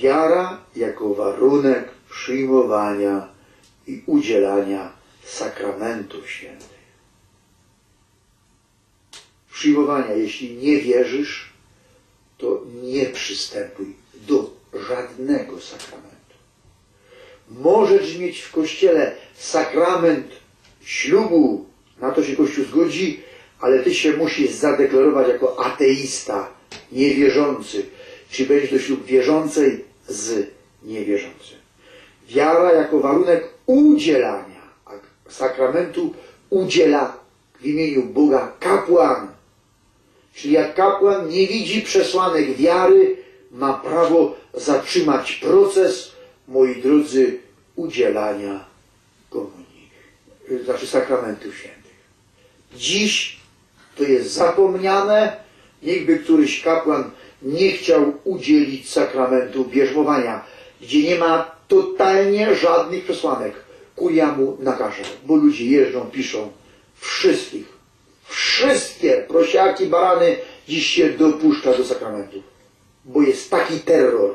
Wiara jako warunek przyjmowania i udzielania sakramentów świętych. Przyjmowania, jeśli nie wierzysz, to nie przystępuj do żadnego sakramentu. Możesz mieć w kościele sakrament ślubu, na to się Kościół zgodzi, ale ty się musisz zadeklarować jako ateista, niewierzący. Czy będzie to ślub wierzącej z niewierzącym. Wiara jako warunek udzielania sakramentu udziela w imieniu Boga kapłan. Czyli jak kapłan nie widzi przesłanek wiary, ma prawo zatrzymać proces, moi drodzy, udzielania komunii, znaczy sakramentów świętych. Dziś to jest zapomniane, niechby któryś kapłan nie chciał udzielić sakramentu bierzmowania, gdzie nie ma totalnie żadnych przesłanek. Kuria mu nakaże, bo ludzie jeżdżą, piszą, wszystkich, wszystkie prosiaki, barany dziś się dopuszcza do sakramentów, bo jest taki terror.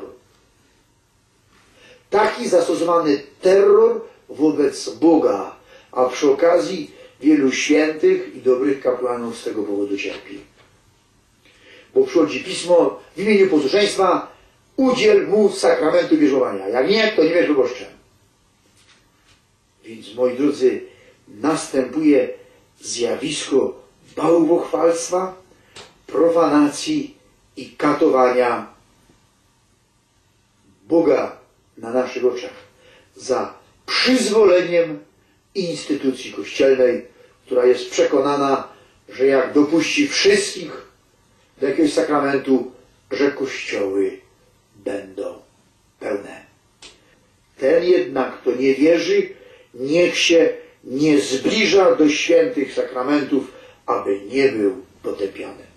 Taki zastosowany terror wobec Boga, a przy okazji wielu świętych i dobrych kapłanów z tego powodu cierpi. Bo przychodzi pismo w imieniu posłuszeństwa udziel mu sakramentu bierzmowania. Jak nie, to nie wiesz proboszczem. Więc, moi drodzy, następuje zjawisko bałwochwalstwa, profanacji i katowania Boga na naszych oczach za przyzwoleniem instytucji kościelnej, która jest przekonana, że jak dopuści wszystkich do jakiegoś sakramentu, że kościoły będą pełne. Ten jednak, kto nie wierzy, niech się nie zbliża do świętych sakramentów, aby nie był potępiony.